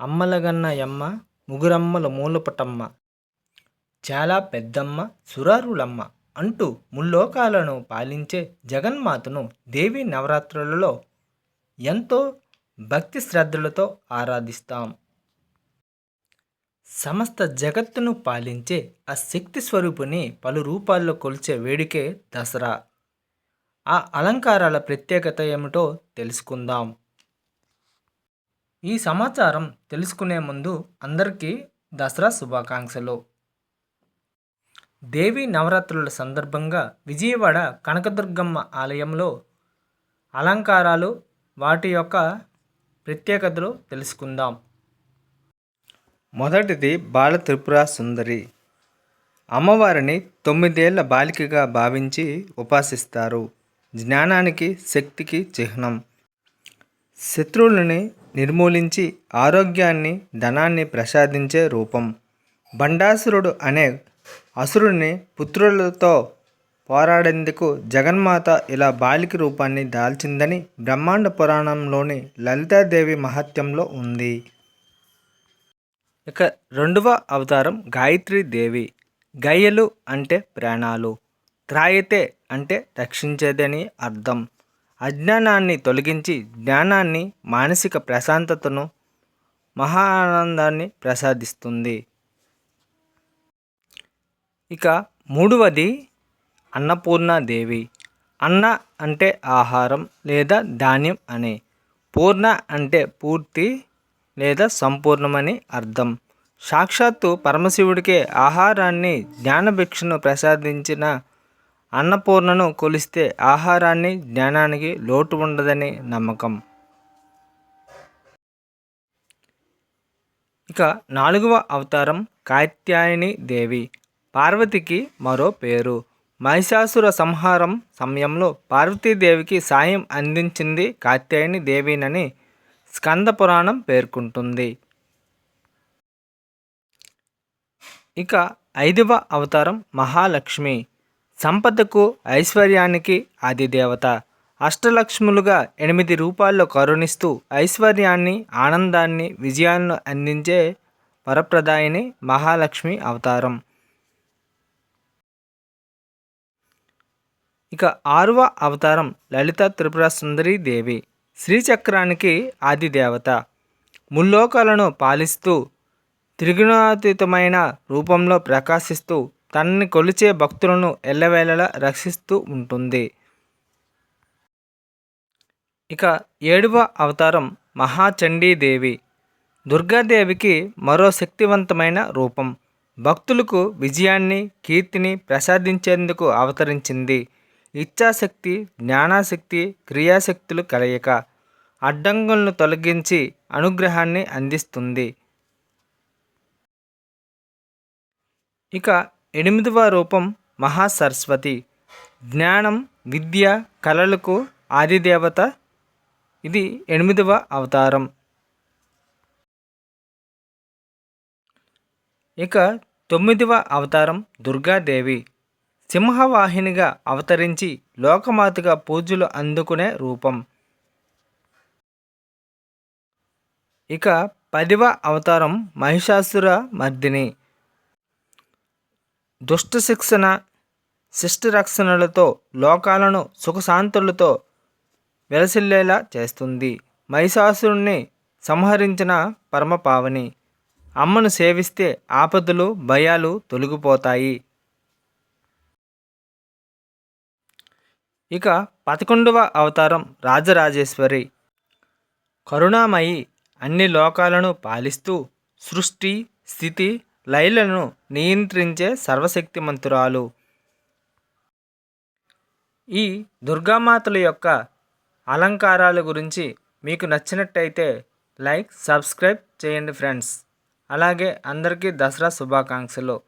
అమ్మలగన్న యమ్మ ముగురమ్మల మూలపటమ్మ. చాలా పెద్దమ్మ సురారులమ్మ అంటూ ముల్లోకాలను పాలించే జగన్మాతను దేవీ నవరాత్రులలో ఎంతో భక్తి శ్రద్ధలతో ఆరాధిస్తాం. సమస్త జగత్తును పాలించే ఆ శక్తి స్వరూపుని పలు రూపాల్లో కొలిచే వేడుకే దసరా. ఆ అలంకారాల ప్రత్యేకత ఏమిటో తెలుసుకుందాం. ఈ సమాచారం తెలుసుకునే ముందు అందరికీ దసరా శుభాకాంక్షలు. దేవి నవరాత్రుల సందర్భంగా విజయవాడ కనకదుర్గమ్మ ఆలయంలో అలంకారాలు వాటి యొక్క ప్రత్యేకతలు తెలుసుకుందాం. మొదటిది బాల త్రిపుర సుందరి. అమ్మవారిని తొమ్మిదేళ్ళ బాలికగా భావించి ఉపాసిస్తారు. జ్ఞానానికి శక్తికి చిహ్నం. శత్రువులని నిర్మూలించి ఆరోగ్యాన్ని ధనాన్ని ప్రసాదించే రూపం. బండాసురుడు అనే అసురుని పుత్రులతో పోరాడేందుకు జగన్మాత ఇలా బాలిక రూపాన్ని దాల్చిందని బ్రహ్మాండ పురాణంలోని లలితాదేవి మహత్యంలో ఉంది. ఇక రెండవ అవతారం గాయత్రి దేవి. గయ్యలు అంటే ప్రాణాలు త్రాయితే అంటే రక్షించేదని అర్థం. అజ్ఞానాన్ని తొలగించి జ్ఞానాన్ని మానసిక ప్రశాంతతను మహా ఆనందాన్ని ప్రసాదిస్తుంది. ఇక మూడవది అన్నపూర్ణాదేవి అన్న అంటే ఆహారం లేదా ధాన్యం అని. పూర్ణ అంటే పూర్తి లేదా సంపూర్ణమని అర్థం. సాక్షాత్తు పరమశివుడికే ఆహారాన్ని జ్ఞానభిక్షను ప్రసాదించిన అన్నపూర్ణను కొలిస్తే ఆహారాన్ని జ్ఞానానికి లోటు ఉండదని నమ్మకం. ఇక నాలుగవ అవతారం కాత్యాయని దేవి. పార్వతికి మరో పేరు. మహిషాసుర సంహారం సమయంలో పార్వతీదేవికి సాయం అందించింది కాత్యాయని దేవినని స్కంద పురాణం పేర్కొంటుంది. ఇక ఐదవ అవతారం మహాలక్ష్మి. సంపదకు ఐశ్వర్యానికి ఆదిదేవత. అష్టలక్ష్ములుగా ఎనిమిది రూపాల్లో కరుణిస్తూ ఐశ్వర్యాన్ని ఆనందాన్ని విజయాలను అందించే వరప్రదాయిని మహాలక్ష్మి అవతారం. ఇక ఆరవ అవతారం లలిత త్రిపుర సుందరి దేవి. శ్రీచక్రానికి ఆదిదేవత. ముల్లోకాలను పాలిస్తూ త్రిగుణాతీతమైన రూపంలో ప్రకాశిస్తూ తనని కొలిచే భక్తులను ఎల్లవేళలా రక్షిస్తూ ఉంటుంది. ఇక ఏడవ అవతారం మహాచండీదేవి. దుర్గాదేవికి మరో శక్తివంతమైన రూపం. భక్తులకు విజయాన్ని కీర్తిని ప్రసాదించేందుకు అవతరించింది. ఇచ్ఛాశక్తి జ్ఞానాశక్తి క్రియాశక్తులు కలయిక. అడ్డంకులను తొలగించి అనుగ్రహాన్ని అందిస్తుంది. ఇక ఎనిమిదవ రూపం మహాసరస్వతి. జ్ఞానం విద్య కళలకు ఆదిదేవత. ఇది ఎనిమిదవ అవతారం. ఇక తొమ్మిదవ అవతారం దుర్గాదేవి. సింహవాహినిగా అవతరించి లోకమాతగా పూజలు అందుకునే రూపం. ఇక పదివ అవతారం మహిషాసుర మర్దిని. దుష్ట శిక్షణ శిష్ట రక్షణలతో లోకాలను సుఖశాంతులతో వెలసిల్లేలా చేస్తుంది. మహిషాసురుణ్ణి సంహరించిన పరమపావని. అమ్మను సేవిస్తే ఆపదలు భయాలు తొలగిపోతాయి. ఇక పదకొండవ అవతారం రాజరాజేశ్వరి. కరుణామయి అన్ని లోకాలను పాలిస్తూ సృష్టి స్థితి లయలను నియంత్రించే సర్వశక్తిమంతురాలు. ఈ దుర్గామాతల యొక్క అలంకారాల గురించి మీకు నచ్చినట్టయితే లైక్ సబ్స్క్రైబ్ చేయండి ఫ్రెండ్స్. అలాగే అందరికీ దసరా శుభాకాంక్షలు.